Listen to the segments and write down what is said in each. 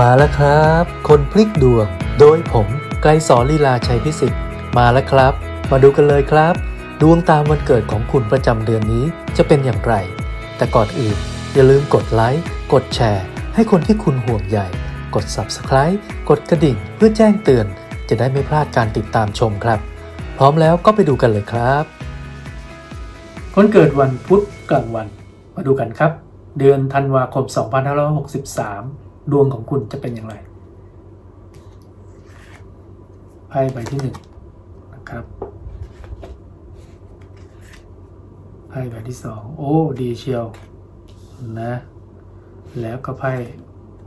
มาแล้วครับ คนพลิกดวง โดยผมไกรสอนลีลาชัยพิสิทธิ์ มาแล้วครับ มาดูกันเลยครับ ดวงตามวันเกิดของคุณประจำเดือนนี้จะเป็นอย่างไร แต่ก่อนอื่น อย่าลืมกดไลค์ กดแชร์ ให้คนที่คุณห่วงใยกด Subscribe กดกระดิ่งเพื่อแจ้งเตือน จะได้ไม่พลาดการติดตามชมครับ พร้อมแล้วก็ไปดูกันเลยครับ คนเกิดวันพุธกลางวัน มาดูกันครับ เดือนธันวาคม 2563 ดวงของคุณจะเป็นอย่างไรไพ่ใบที่หนึ่งนะครับไพ่ใบที่สองโอ้ ดีเชียวนะ แล้วก็ไพ่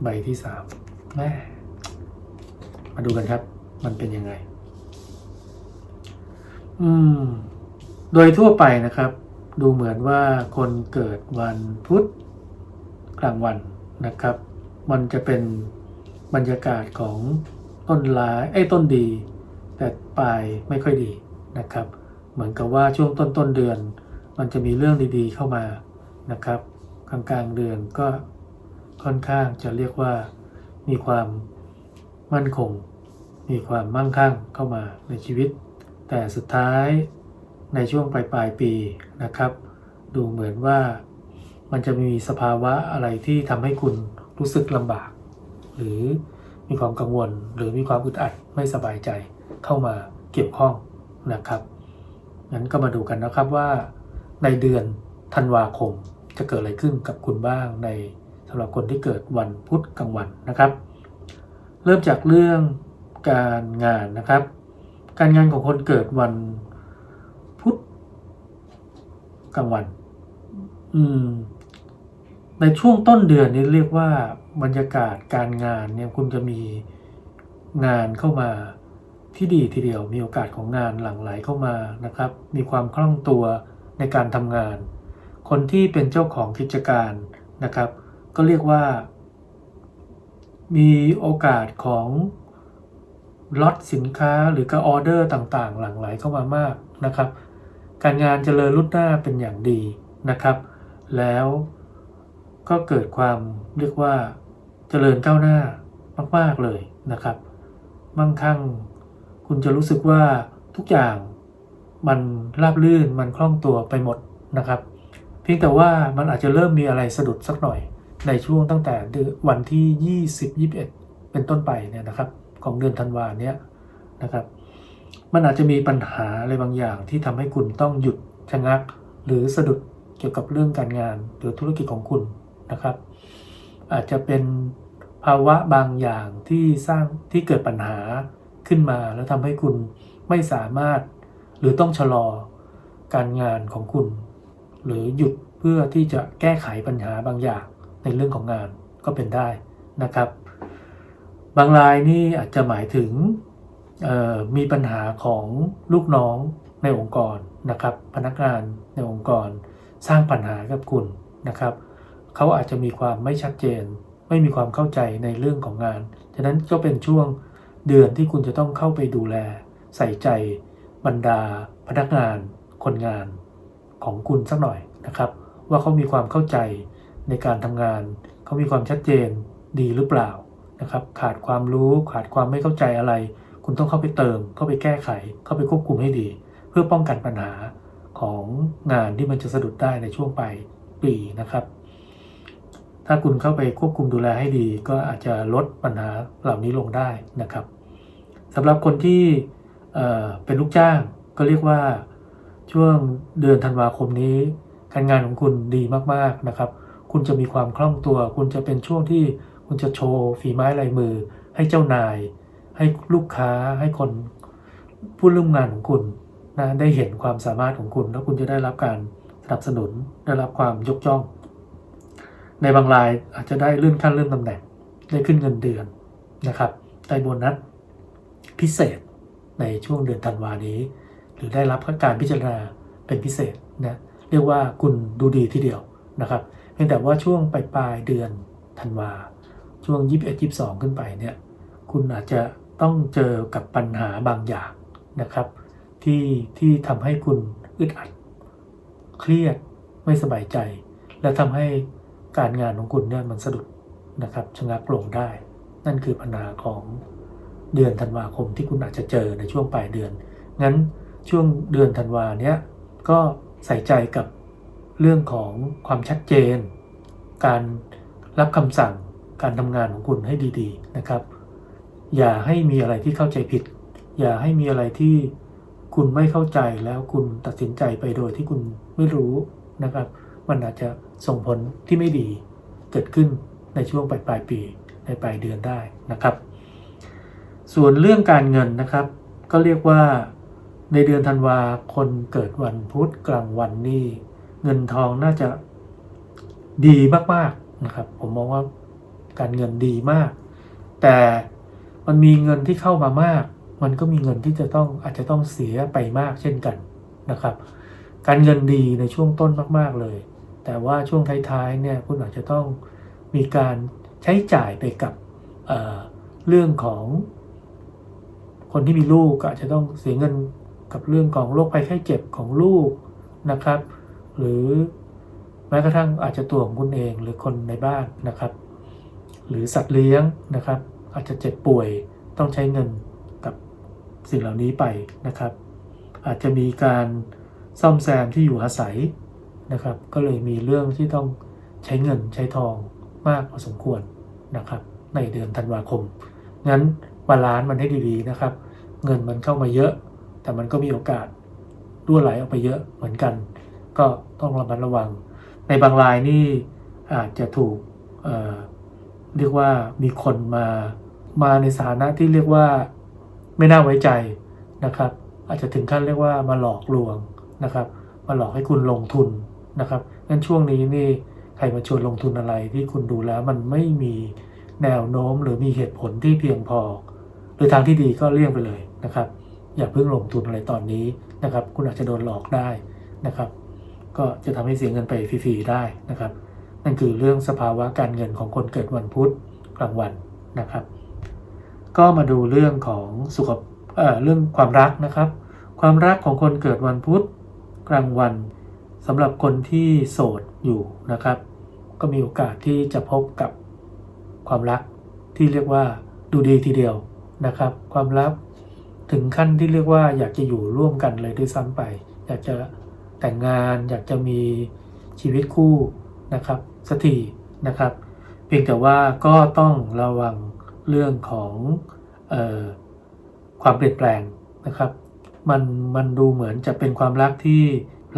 ใบที่สามแม่มาดูกันครับ มันเป็นยังไง อืม โดยทั่วไปนะครับ ดูเหมือนว่าคนเกิดวันพุธกลางวันนะครับ มันจะเป็นบรรยากาศของต้นร้ายไอ้ต้นดี แต่ปลายไม่ค่อยดีนะครับ เหมือนกับว่าช่วงต้นต้นเดือน มันจะมีเรื่องดีๆเข้ามานะครับ กลางกลางเดือนก็ค่อนข้างจะเรียกว่ามีความมั่นคง มีความมั่งคั่งเข้ามาในชีวิต แต่สุดท้ายในช่วงปลายปลายปีนะครับ ดูเหมือนว่ามันจะมีสภาวะอะไรที่ทำให้คุณ รู้สึกลำบาก หรือมีความกังวล หรือมีความอึดอัดไม่สบายใจเข้ามาเกี่ยวข้องนะครับงั้นก็มาดูกันนะครับว่า ในเดือนธันวาคมจะเกิดอะไรขึ้นกับคุณบ้างในสำหรับคนที่เกิดวันพุธกลางวันนะครับ เริ่มจากเรื่องการงานนะครับ การงานของคนเกิดวันพุธกลางวัน อืม ในช่วงต้นเดือนนี้เรียกว่าบรรยากาศการงานเนี่ยคุณจะมีงานเข้ามาที่ดีทีเดียวมีโอกาสของงานหลั่งไหลเข้ามานะครับ มีความคล่องตัวในการทำงาน คนที่เป็นเจ้าของกิจการนะครับ ก็เรียกว่า มีโอกาสของล็อตสินค้าหรือก็ออเดอร์ต่างๆ หลั่งไหลเข้ามามากนะครับ การงานเจริญรุ่หน้าเป็นอย่างดีนะครับ แล้ว ก็เกิดความเรียกว่าเจริญก้าวหน้ามาก ๆ เลยนะครับมั่งคั่งคุณจะรู้สึกว่าทุกอย่างมันราบรื่นมันคล่องตัวไปหมดนะครับ เพียงแต่ว่ามันอาจจะเริ่มมีอะไรสะดุดสักหน่อย ในช่วงตั้งแต่วันที่ 20 21 เป็นต้นไปเนี่ยนะครับ ของเดือนธันวาเนี้ยนะครับ มันอาจจะมีปัญหาอะไรบางอย่างที่ทำให้คุณต้องหยุดชะงัก หรือสะดุดเกี่ยวกับเรื่องการงานหรือธุรกิจของคุณ นะครับ อาจจะเป็นภาวะบางอย่างที่สร้างที่เกิดปัญหาขึ้นมา แล้วทำให้คุณไม่สามารถหรือต้องชะลอการงานของคุณ หรือหยุดเพื่อที่จะแก้ไขปัญหาบางอย่างในเรื่องของงานก็เป็นได้นะครับ บางรายนี่อาจจะหมายถึงมีปัญหาของลูกน้องในองค์กรนะครับ พนักงานในองค์กร สร้างปัญหากับคุณนะครับ เขาอาจจะมีความไม่ชัดเจน ไม่มีความเข้าใจในเรื่องของงาน ฉะนั้นก็เป็นช่วงเดือนที่คุณจะต้องเข้าไปดูแล ใส่ใจบรรดา พนักงาน คนงานของคุณสักหน่อยนะครับ ว่าเขามีความเข้าใจในการทำงาน เขามีความชัดเจนดีหรือเปล่านะครับ ขาดความรู้ขาดความไม่เข้าใจอะไร คุณต้องเข้าไปเติม เข้าไปแก้ไข เข้าไปควบคุมให้ดี เพื่อป้องกันปัญหาของงานที่มันจะสะดุดได้ในช่วงปลายปีนะครับ ถ้าคุณเข้าไปควบคุมดูแลให้ดี ก็อาจจะลดปัญหาเหล่านี้ลงได้นะครับสำหรับคนที่เเป็นลูกจ้างก็เรียกว่าช่วงเดือนธันวาคมนี้ การงานของคุณดีมากๆนะครับ คุณจะมีความคล่องตัว คุณจะเป็นช่วงที่คุณจะโชว์ฝีไม้ลายมือ ให้เจ้านาย ให้ลูกค้าให้คนผู้ร่วมงานของคุณนะได้เห็นความสามารถของคุณ แล้วคุณจะได้รับการสนับสนุนได้รับความยกย่อง ในบางรายอาจจะได้เลื่อนขั้นเลื่อนตำแหน่งได้ขึ้นเงินเดือนนะครับได้โบนัสพิเศษในช่วงเดือนธันวานี้ หรือได้รับการพิจารณาเป็นพิเศษนะเรียกว่าคุณดูดีทีเดียวนะครับเพียงแต่ว่าช่วงปลายปลายเดือนธันวาช่วง 21 22 ขึ้นไปเนี่ยคุณอาจจะต้องเจอกับปัญหาบางอย่างนะครับที่ที่ทำให้คุณอึดอัด เครียดไม่สบายใจ และทำให้ การงานของคุณเนี่ยมันสะดุดนะครับชะงักลงได้ นั่นคือปัญหาของเดือนธันวาคมที่คุณอาจจะเจอในช่วงปลายเดือน งั้นช่วงเดือนธันวาเนี้ยก็ใส่ใจกับเรื่องของความชัดเจน การรับคำสั่งการทำงานของคุณให้ดีๆนะครับ อย่าให้มีอะไรที่เข้าใจผิด อย่าให้มีอะไรที่คุณไม่เข้าใจแล้วคุณตัดสินใจไปโดยที่คุณไม่รู้นะครับ มันอาจจะส่งผลที่ไม่ดีเกิดขึ้นในช่วงปลายปลายปีในปลายเดือนได้นะครับ ส่วนเรื่องการเงินนะครับ ก็เรียกว่าในเดือนธันวาคนเกิดวันพุธกลางวันนี่เงินทองน่าจะดีมากๆนะครับ ผมมองว่าการเงินดีมาก แต่มันมีเงินที่เข้ามามาก มันก็มีเงินที่จะต้องอาจจะต้องเสียไปมากเช่นกันนะครับ การเงินดีในช่วงต้นมาก ๆเลย แต่ว่าช่วงท้ายๆเนี่ยคุณอาจจะต้องมีการใช้จ่ายไปกับเเรื่องของ คนที่มีลูกก็อาจจะต้องเสียเงินกับเรื่องของโรคภัยไข้เจ็บของลูกนะครับ หรือแม้กระทั่งอาจจะตัวของคุณเองหรือคนในบ้านนะครับ หรือสัตว์เลี้ยงนะครับ อาจจะเจ็บป่วยต้องใช้เงินกับสิ่งเหล่านี้ไปนะครับ อาจจะมีการซ่อมแซมที่อยู่อาศัย นะครับ ก็เลยมีเรื่องที่ต้องใช้เงินใช้ทองมากพอสมควรนะครับ ในเดือนธันวาคม งั้นบาลานซ์มันให้ดีๆนะครับ เงินมันเข้ามาเยอะ แต่มันก็มีโอกาสรั่วไหลออกไปเยอะเหมือนกัน ก็ต้องระมัดระวัง ในบางรายนี่อาจจะถูกเเรียกว่ามีคนมามาในสถานะที่เรียกว่าไม่น่าไว้ใจนะครับ อาจจะถึงขั้นเรียกว่ามาหลอกลวงนะครับ มาหลอกให้คุณลงทุน นะครับงั้นช่วงนี้นี่ใครมาชวนลงทุนอะไรที่คุณดูแล้วมันไม่มีแนวโน้มหรือมีเหตุผลที่เพียงพอ หรือทางที่ดีก็เลี่ยงไปเลยนะครับ อย่าเพิ่งลงทุนอะไรตอนนี้นะครับ คุณอาจจะโดนหลอกได้นะครับ ก็จะทำให้เสียเงินไปฟรีๆได้นะครับ นั่นคือเรื่องสภาวะการเงินของคนเกิดวันพุธกลางวันนะครับ ก็มาดูเรื่องของสุขเเรื่องความรักนะครับ ความรักของคนเกิดวันพุธกลางวัน สำหรับคนที่โสดอยู่นะครับ ก็มีโอกาสที่จะพบกับความรักที่เรียกว่าดูดีทีเดียวนะครับ ความรักถึงขั้นที่เรียกว่าอยากจะอยู่ร่วมกันเลยด้วยซ้ำไป อยากจะแต่งงานอยากจะมีชีวิตคู่นะครับสักทีนะครับ เพียงแต่ว่าก็ต้องระวังเรื่องของออความเปลี่ยนแปลงนะครับ มันมันดูเหมือนจะเป็นความรักที่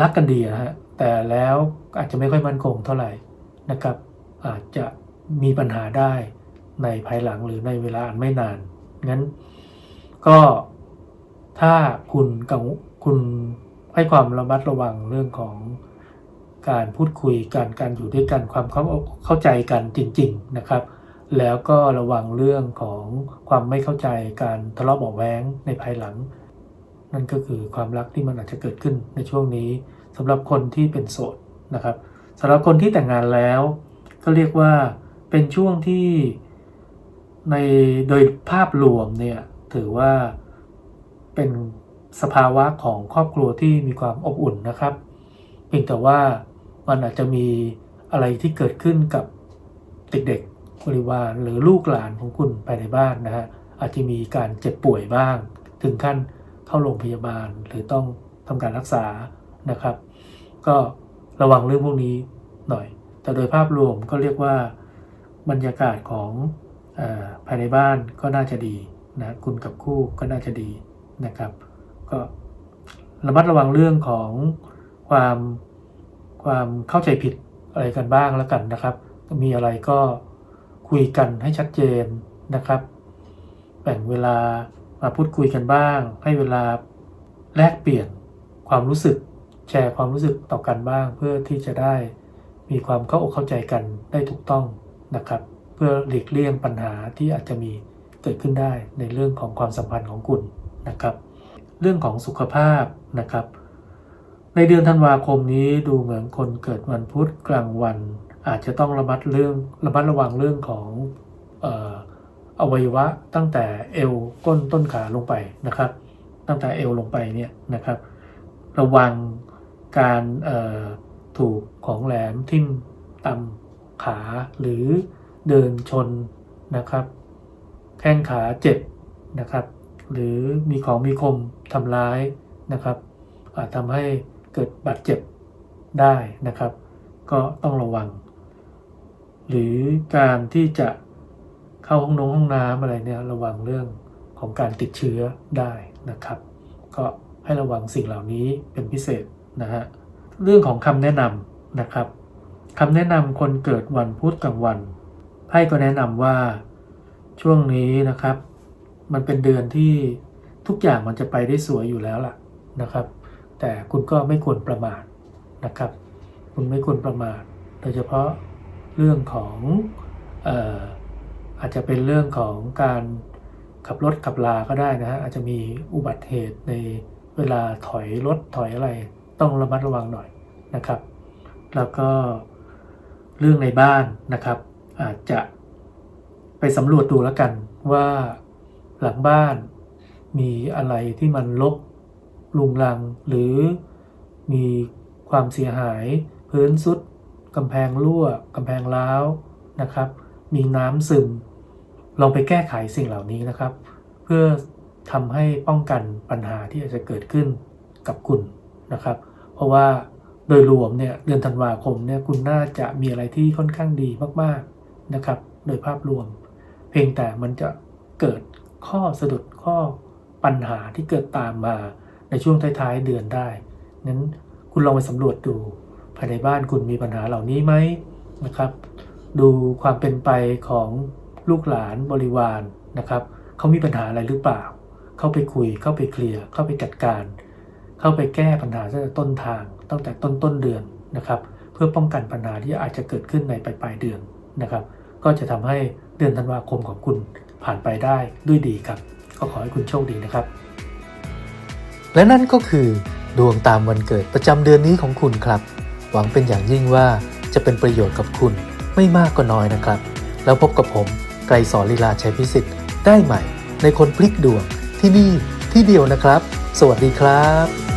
รักกันดีนะฮะแต่แล้วอาจจะไม่ค่อยมั่นคงเท่าไหร่นะครับ อาจจะมีปัญหาได้ในภายหลังหรือในเวลาอันไม่นานงั้น ก็ถ้าคุณกับคุณให้ความระมัดระวังเรื่องของการพูดคุยกันการอยู่ด้วยกันความเข้าเข้าใจกันจริง ๆนะครับ แล้วก็ระวังเรื่องของความไม่เข้าใจการทะเลาะเบาแว้งในภายหลัง นั่นก็คือความรักที่มันอาจจะเกิดขึ้นในช่วงนี้สำหรับคนที่เป็นโสดนะครับสำหรับคนที่แต่งงานแล้ว ก็เรียกว่าเป็นช่วงที่ในโดยภาพรวมเนี่ยถือว่าเป็นสภาวะของครอบครัวที่มีความอบอุ่นนะครับ เพียงแต่ว่ามันอาจจะมีอะไรที่เกิดขึ้นกับเด็กๆบริวารหรือลูกหลานของคุณภายในบ้านนะฮะอาจจะมีการเจ็บป่วยบ้าง ถึงขั้น เข้าโรงพยาบาล หรือต้องทำการรักษานะครับ ก็ระวังเรื่องพวกนี้หน่อย แต่โดยภาพรวมก็เรียกว่าบรรยากาศของอภายในบ้านก็น่าจะดีนะคุณกับคู่ก็น่าจะดีนะครับ ก็ระมัดระวังเรื่องของความความเข้าใจผิดอะไรกันบ้างแล้วกันนะครับ มีอะไรก็คุยกันให้ชัดเจนนะครับ แบ่งเวลา มาพูดคุยกันบ้าง ให้เวลาแลกเปลี่ยนความรู้สึก แชร์ความรู้สึกต่อกันบ้าง เพื่อที่จะได้มีความเข้าอกเข้าใจกันได้ถูกต้องนะครับ เพื่อหลีกเลี่ยงปัญหาที่อาจจะมีเกิดขึ้นได้ในเรื่องของความสัมพันธ์ของคุณนะครับ เรื่องของสุขภาพนะครับ ในเดือนธันวาคมนี้ดูเหมือนคนเกิดวันพุธกลางวัน อาจจะต้องระมัดเรื่องระมัดระวังเรื่องของเอ่อ อวัยวะตั้งแต่เอวก้นต้นขาลงไปนะครับ ตั้งแต่เอวลงไปเนี่ยนะครับ ระวังการถูกของแหลมทิ่มตำขาหรือเดินชนนะครับ แข้งขาเจ็บนะครับ หรือมีของมีคมทำร้ายนะครับอาจทำให้เกิดบาดเจ็บได้นะครับ ก็ต้องระวัง หรือการที่จะ เข้าห้องนงห้องน้ำอะไรเนี่ยระวังเรื่องของการติดเชื้อได้นะครับ ก็ให้ระวังสิ่งเหล่านี้เป็นพิเศษนะฮะเรื่องของคำแนะนำนะครับคำแนะนำคนเกิดวันพุธกลางวันไพ่ก็แนะนำว่าช่วงนี้นะครับ มันเป็นเดือนที่ทุกอย่างมันจะไปได้สวยอยู่แล้วล่ะนะครับ แต่คุณก็ไม่ควรประมาทนะครับ คุณไม่ควรประมาท โดยเฉพาะเรื่องของเอ่อ อาจจะเป็นเรื่องของการขับรถขับลาก็ได้นะฮะอาจจะมีอุบัติเหตุในเวลาถอยรถถอยอะไร ต้องระมัดระวังหน่อยนะครับ แล้วก็เรื่องในบ้านนะครับ อาจจะไปสำรวจดูแล้วกันว่าหลังบ้านมีอะไรที่มันลกลุงลัง หรือมีความเสียหาย พื้นสุดกำแพงรั่วกำแพงร้าวนะครับ มีน้ำซึม ลองไปแก้ไขสิ่งเหล่านี้นะครับ เพื่อทำให้ป้องกันปัญหาที่อาจจะเกิดขึ้นกับคุณนะครับ เพราะว่าโดยรวมเนี่ยเดือนธันวาคมเนี่ยคุณน่าจะมีอะไรที่ค่อนข้างดีมากๆนะครับ โดยภาพรวม เพียงแต่มันจะเกิดข้อสะดุดข้อปัญหาที่เกิดตามมาในช่วงท้ายๆเดือนได้นั้นคุณลองไปสำรวจดูภายในบ้านคุณมีปัญหาเหล่านี้ไหมนะครับ ดูความเป็นไปของลูกหลานบริวารนะครับเขามีปัญหาอะไรหรือเปล่า เข้าไปคุย เข้าไปเคลียร์ เข้าไปจัดการ เข้าไปแก้ปัญหาตั้งแต่ต้นทาง ตั้งแต่ต้นต้นเดือนนะครับ เพื่อป้องกันปัญหาที่อาจจะเกิดขึ้นในปลายปลายเดือนนะครับ ก็จะทำให้เดือนธันวาคมของคุณผ่านไปได้ด้วยดีครับ ก็ขอให้คุณโชคดีนะครับ และนั่นก็คือดวงตามวันเกิดประจำเดือนนี้ของคุณครับ หวังเป็นอย่างยิ่งว่าจะเป็นประโยชน์กับคุณ ไม่มากก็น้อยนะครับ แล้วพบกับผมไกรสอนลีลาชัยพิสิทธิ์ได้ใหม่ ในคนพลิกดวงที่นี่ที่เดียวนะครับ สวัสดีครับ